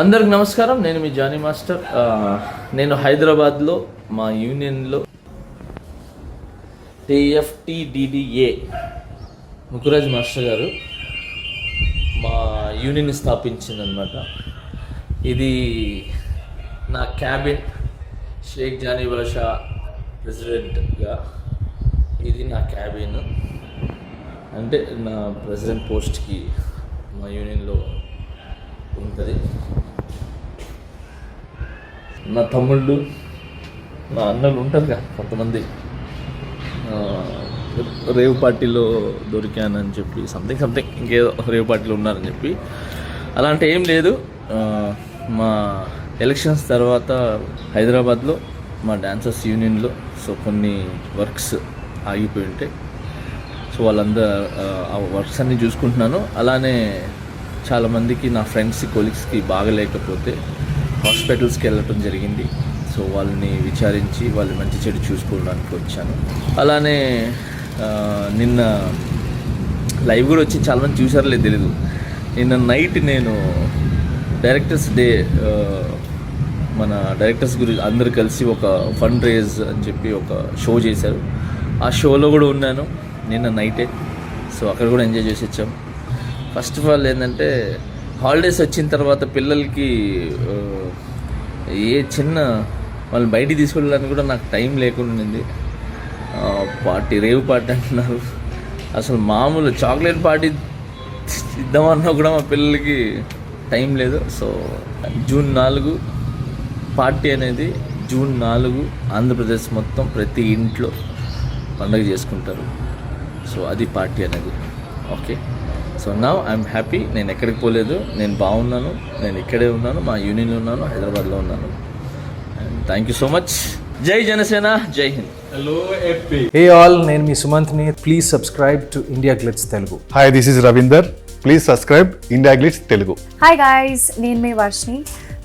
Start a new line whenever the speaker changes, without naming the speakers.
అందరికి నమస్కారం. నేను మీ జానీ మాస్టర్. నేను హైదరాబాద్లో మా యూనియన్లో టిఎఫ్టిడిడిఏ ముకురాజ్ మాస్టర్ గారు మా యూనియన్ స్థాపించిందనమాట ఇది నా క్యాబిన్ షేక్ జానీ బాషా ప్రెసిడెంట్గా. ఇది నా క్యాబిన్. అంటే నా ప్రెసిడెంట్ పోస్ట్కి మా యూనియన్లో ఉంటుంది. నా తమ్ముళ్ళు నా అన్నలు ఉంటారుగా కొంతమంది. రేవ్ పార్టీలో దొరికానని చెప్పి సంథింగ్ సంథింగ్ ఇంకేదో రేవ్ పార్టీలో ఉన్నారని చెప్పి. అలాంటి ఏం లేదు. మా ఎలక్షన్స్ తర్వాత హైదరాబాద్లో మా డాన్సర్స్ యూనియన్లో సో కొన్ని వర్క్స్ ఆగిపోయి ఉంటాయి. సో వాళ్ళందరూ ఆ వర్క్స్ అన్నీ చూసుకుంటున్నాను. అలానే చాలామందికి నా ఫ్రెండ్స్ కొలీగ్స్కి బాగలేకపోతే హాస్పిటల్స్కి వెళ్ళటం జరిగింది. సో వాళ్ళని విచారించి వాళ్ళు మంచి చెడు చూసుకోవడానికి వచ్చాను. అలానే నిన్న లైవ్ కూడా వచ్చి చాలామంది చూసారో తెలీదు. నిన్న నైట్ నేను డైరెక్టర్స్ డే మన డైరెక్టర్స్ గురించి అందరు కలిసి ఒక ఫండ్ రేజ్ అని చెప్పి ఒక షో చేశారు. ఆ షోలో కూడా ఉన్నాను. నిన్న నైటే సో అక్కడ కూడా ఎంజాయ్ చేసి వచ్చాం. ఫస్ట్ ఆఫ్ ఆల్ ఏంటంటే హాలిడేస్ వచ్చిన తర్వాత పిల్లలకి ఏ చిన్న వాళ్ళు బయటికి తీసుకెళ్ళడానికి కూడా నాకు టైం లేకుండా ఉంది పార్టీ రేవ్ పార్టీ అంటున్నారు. అసలు మామూలు చాక్లెట్ పార్టీ ఇద్దామన్నా కూడా మా పిల్లలకి టైం లేదు. సో జూన్ నాలుగు పార్టీ అనేది జూన్ నాలుగు ఆంధ్రప్రదేశ్ మొత్తం ప్రతి ఇంట్లో పండగ చేసుకుంటారు. సో అది పార్టీ అనేది. ఓకే? సో నా ఐఎమ్ హ్యాపీ నేను ఎక్కడికి పోలేదు. నేను బాగున్నాను. నేను ఇక్కడే ఉన్నాను. మా యూనియన్లో ఉన్నాను. హైదరాబాద్లో ఉన్నాను. And thank you so much జై జనసేన. జై హింద్.
హే ఆల్ నేను మీ సుమంత్ని. Please subscribe to IndiaGlitz Telugu
hi this is Ravinder please subscribe IndiaGlitz Telugu
hi guys నేను మీ Varshini